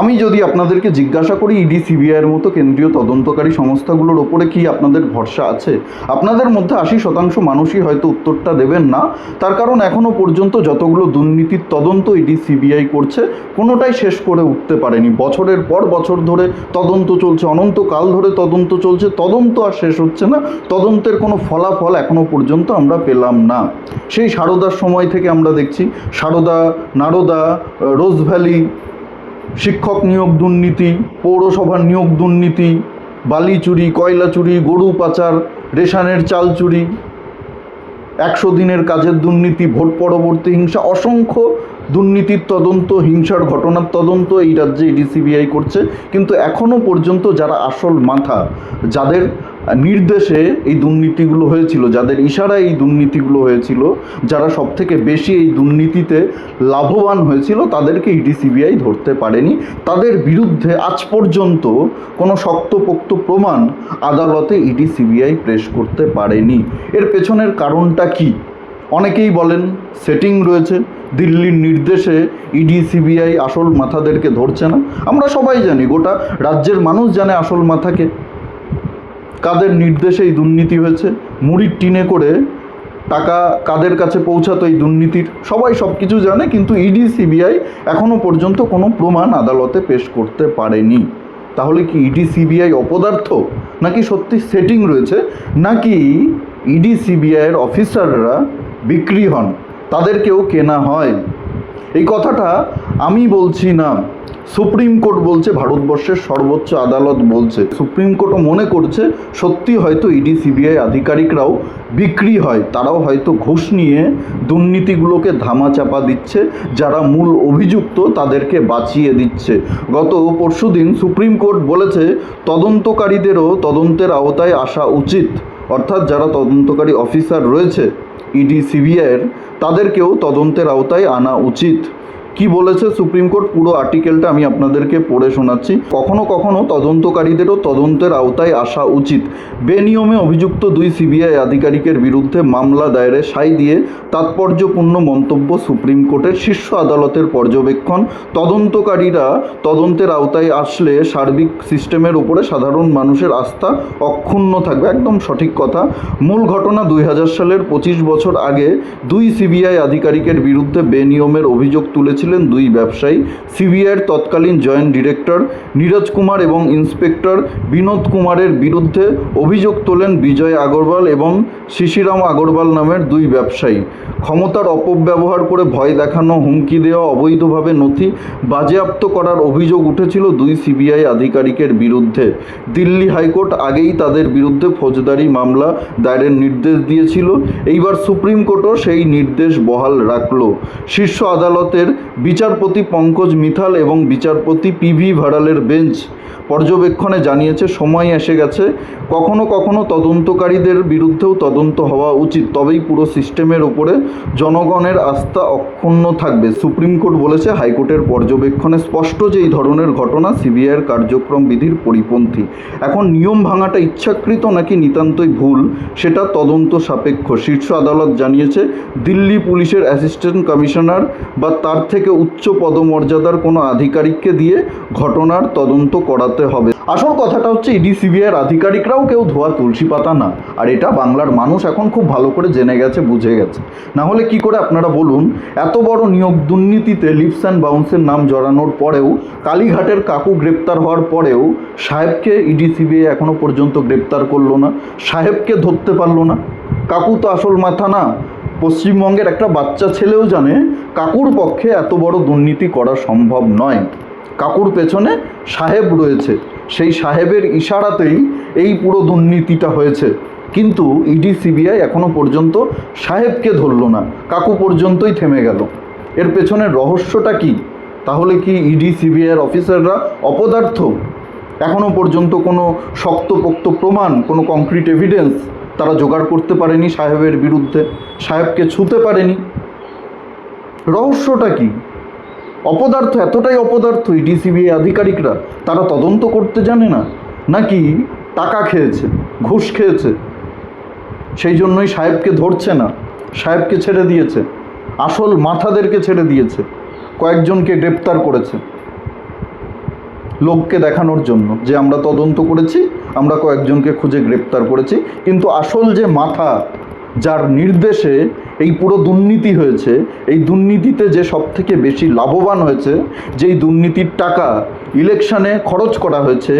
আমি যদি আপনাদেরকে জিজ্ঞাসা করি ইডি, সিবিআইয়ের মতো কেন্দ্রীয় তদন্তকারী সংস্থাগুলোর ওপরে কি আপনাদের ভরসা আছে? আপনাদের মধ্যে আশি শতাংশ মানুষই হয়তো উত্তরটা দেবেন না। তার কারণ এখনও পর্যন্ত যতগুলো দুর্নীতির তদন্ত ইডি, সিবিআই করছে, কোনোটাই শেষ করে উঠতে পারেনি। বছরের পর বছর ধরে তদন্ত চলছে, অনন্তকাল ধরে তদন্ত চলছে, তদন্ত আর শেষ হচ্ছে না। তদন্তের কোনো ফলাফল এখনও পর্যন্ত আমরা পেলাম না। সেই সারদার সময় থেকে আমরা দেখছি, সারদা, নারদা রোজ ভ্যালি শিক্ষক নিয়োগ দুর্নীতি, পৌরসভার নিয়োগ দুর্নীতি, বালি চুরি, কয়লা চুরি, গরু পাচার, রেশানের চাল চুরি, একশো দিনের কাজের দুর্নীতি, ভোট পরবর্তী হিংসা, অসংখ্য দুর্নীতির তদন্ত, হিংসার ঘটনার তদন্ত এই রাজ্যে ইডি সিবিআই করছে। কিন্তু এখনও পর্যন্ত যারা আসল মাথা, যাদের নির্দেশে এই দুর্নীতিগুলো হয়েছিল, যাদের ইশারায় এই দুর্নীতিগুলো হয়েছিল, যারা সব থেকে বেশি এই দুর্নীতিতে লাভবান হয়েছিল, তাদেরকে ইডি সিবিআই ধরতে পারেনি। তাদের বিরুদ্ধে আজ পর্যন্ত কোনো শক্তপোক্ত প্রমাণ আদালতে ইডি সিবিআই পেশ করতে পারেনি। এর পেছনের কারণটা কি? অনেকেই বলেন, সেটিং রয়েছে, দিল্লির নির্দেশে ইডি সিবিআই আসল মাথাদেরকে ধরছে না। আমরা সবাই জানি, গোটা রাজ্যের মানুষ জানে আসল মাথাকে। কাদের নির্দেশে এই দুর্নীতি হয়েছে? মুড়ির টিনে করে টাকা কাদের কাছে পৌঁছাতো এই দুর্নীতির? সবাই সব কিছু জানে, কিন্তু ইডি, সিবিআই এখনও পর্যন্ত কোনো প্রমাণ আদালতে পেশ করতে পারেনি। তাহলে কি ইডি, সিবিআই অপদার্থ? নাকি সত্যি সেটিং রয়েছে? নাকি ইডি সিবিআইয়ের অফিসাররা বিক্রি হন? তাদেরকেও কেনা হয়? এই কথাটা আমি বলছি না। সুপ্রিম কোর্ট বলছে, ভারতবর্ষের সর্বোচ্চ আদালত বলছে। সুপ্রিম কোর্টও মনে করছে, সত্যি হয়তো ইডি, সিবিআই আধিকারিকরাও বিক্রি হয়। তারাও হয়তো ঘুষ নিয়ে দুর্নীতিগুলোকে ধামাচাপা দিচ্ছে, যারা মূল অভিযুক্ত তাদেরকে বাঁচিয়ে দিচ্ছে। গত পরশুদিন সুপ্রিম কোর্ট বলেছে, তদন্তকারীদেরও তদন্তের আওতায় আসা উচিত। অর্থাৎ যারা তদন্তকারী অফিসার রয়েছে, ইডি, সিবিআইয়ের, তাদেরকেও তদন্তের আওতায় আনা উচিত। কি বলেছে সুপ্রিম কোর্ট? পুরো আর্টিকেলটা আমি আপনাদেরকে পড়ে শোনাচ্ছি। কখনো কখনো তদন্তকারীদেরও তদন্তের আওতায় আসা উচিত। বেনিয়মে অভিযুক্ত দুই সিবিআই আধিকারিকের বিরুদ্ধে মামলা দায়েরে সাই দিয়ে তাৎপর্যপূর্ণ মন্তব্য সুপ্রিম কোর্টের শীর্ষ আদালতের পর্যবেক্ষণ। তদন্তকারীরা তদন্তের আওতায় আসলে সার্বিক সিস্টেমের উপরে সাধারণ মানুষের আস্থা অক্ষুণ্ণ থাকবে। একদম সঠিক কথা। মূল ঘটনা দুই হাজার সালের পঁচিশ বছর আগে দুই সিবিআই আধিকারিকের বিরুদ্ধে বেনিয়মের অভিযোগ তুলেছিলেন দুই ব্যবসায়ী, সিবিআইয়ের তৎকালীন জয়েন্ট ডিরেক্টর নীরজ কুমার এবং ইন্সপেক্টর বিনোদ কুমারের বিরুদ্ধে অভিযোগ তোলেন বিজয় আগরওয়াল এবং শিশিরাম আগরওয়াল নামের দুই ব্যবসায়ী। ক্ষমতার অপব্যবহার করে ভয় দেখানো, হুমকি দেওয়া, অবৈধভাবে নথি বাজেয়াপ্ত করার অভিযোগ উঠেছিল দুই সিবিআই আধিকারিকের বিরুদ্ধে। দিল্লি হাইকোর্ট আগেই তাদের বিরুদ্ধে ফৌজদারি মামলা দায়েরের নির্দেশ দিয়েছিল। এইবার সুপ্রিম কোর্টও সেই নির্দেশ বহাল রাখল। শীর্ষ আদালতের বিচারপতি পঙ্কজ মিথাল এবং বিচারপতি পিভি ভাড়ালের বেঞ্চ পর্যবেক্ষণে জানিয়েছে, সময় এসে গেছে। কখনো কখনো তদন্তকারীদের বিরুদ্ধেও তদন্ত হওয়া উচিত, তবেই পুরো সিস্টেমের ওপরে জনগণের আস্থা অক্ষুণ্ণ থাকবে। সুপ্রিম কোর্ট বলেছে, হাইকোর্টের পর্যবেক্ষণে স্পষ্ট যে এই ধরনের ঘটনা সিবিআইয়ের কার্যক্রম বিধির পরিপন্থী। এখন নিয়ম ভাঙাটা ইচ্ছাকৃত নাকি নিতান্তই ভুল, সেটা তদন্ত সাপেক্ষ। শীর্ষ আদালত জানিয়েছে, দিল্লি পুলিশের অ্যাসিস্ট্যান্ট কমিশনার বা তার থেকে উচ্চ পদমর্যাদার কোনো আধিকারিককে দিয়ে ঘটনার তদন্ত করাতে হবে। আসল কথাটা হচ্ছে ইডি, সিবিআইয়ের আধিকারিকরাও কেউ ধোয়া তুলসী পাতা না। আর এটা বাংলার মানুষ এখন খুব ভালো করে জেনে গেছে, বুঝে গেছে। না হলে কি করে আপনারা বলুন, এত বড় নিয়োগ দুর্নীতিতে লিপস অ্যান্ড বাউন্সের নাম জড়ানোর পরেও, কালীঘাটের কাকু গ্রেপ্তার হওয়ার পরেও সাহেবকে ইডি, সিবিআই এখনও পর্যন্ত গ্রেপ্তার করল না, সাহেবকে ধরতে পারল না। কাকু তো আসল মাথা না পশ্চিমবঙ্গের একটা বাচ্চা ছেলেও জানে কাকুর পক্ষে এত বড় দুর্নীতি করা সম্ভব নয়। কাকুর পেছনে সাহেব রয়েছে। সেই সাহেবের ইশারাতেই এই পুরো দুর্নীতিটা হয়েছে। কিন্তু ইডি, সিবিআই এখনও পর্যন্ত সাহেবকে ধরলো না। কাকু পর্যন্তই থেমে গেল। এর পেছনের রহস্যটা কি? তাহলে কি ইডি, সিবিআইয়ের অফিসাররা অপদার্থ? এখনও পর্যন্ত কোনো শক্তপোক্ত প্রমাণ, কোনো কংক্রিট এভিডেন্স তারা জোগাড় করতে পারেনি সাহেবের বিরুদ্ধে, সাহেবকে ছুতে পারেনি। রহস্যটা কি? অপদার্থ এতটাই অপদার্থ ইডি সিবিআই আধিকারিকরা, তারা তদন্ত করতে জানে না? নাকি টাকা খেয়েছে, ঘুষ খেয়েছে? সেই জন্যই সাহেবকে ধরছে না, সাহেবকে ছেড়ে দিয়েছে, আসল মাথাদেরকে ছেড়ে দিয়েছে, কয়েকজনকে গ্রেপ্তার করেছে। লোককে দেখানোর জন্য যে আমরা তদন্ত করেছি আমরা কয়েকজনকে খুঁজে গ্রেপ্তার করেছি। কিন্তু আসল যে মাথা, যার নির্দেশে এই পুরো দুর্নীতি হয়েছে, এই দুর্নীতিতে যে সব থেকে বেশি লাভবান হয়েছে, যেই দুর্নীতির টাকা ইলেকশানে খরচ করা হয়েছে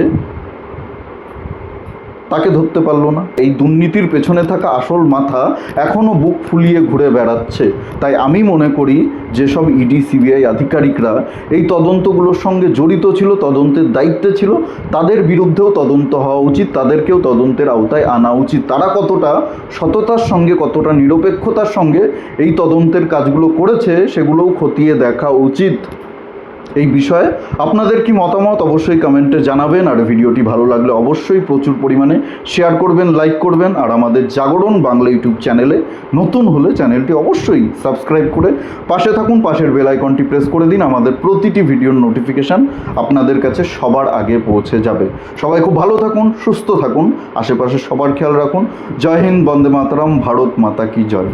তাকে ধরতে পারল না। এই দুর্নীতির পেছনে থাকা আসল মাথা এখনও বুক ফুলিয়ে ঘুরে বেড়াচ্ছে। তাই আমি মনে করি, যেসব ইডি, সিবিআই আধিকারিকরা এই তদন্তগুলোর সঙ্গে জড়িত ছিল, তদন্তের দায়িত্বে ছিল, তাদের বিরুদ্ধেও তদন্ত হওয়া উচিত, তাদেরকেও তদন্তের আওতায় আনা উচিত। তারা কতটা সততার সঙ্গে, কতটা নিরপেক্ষতার সঙ্গে এই তদন্তের কাজগুলো করেছে, সেগুলোও খতিয়ে দেখা উচিত। এই বিষয়ে। আপনাদের কি মতামত অবশ্যই কমেন্টে জানাবেন, আর ভিডিওটি ভালো লাগলে অবশ্যই প্রচুর পরিমাণে শেয়ার করবেন লাইক করবেন, আর আমাদের জাগরণ বাংলা ইউটিউব চ্যানেলে নতুন হলে চ্যানেলটি অবশ্যই সাবস্ক্রাইব করে পাশে থাকুন, পাশের বেল আইকনটি প্রেস করে দিন, আমাদের প্রতিটি ভিডিওর নোটিফিকেশান আপনাদের কাছে সবার আগে পৌঁছে যাবে। সবাই খুব ভালো থাকুন, সুস্থ থাকুন, আশেপাশে সবার খেয়াল রাখুন। জয় হিন্দ, বন্দে মাতরম, ভারত মাতা কি জয়।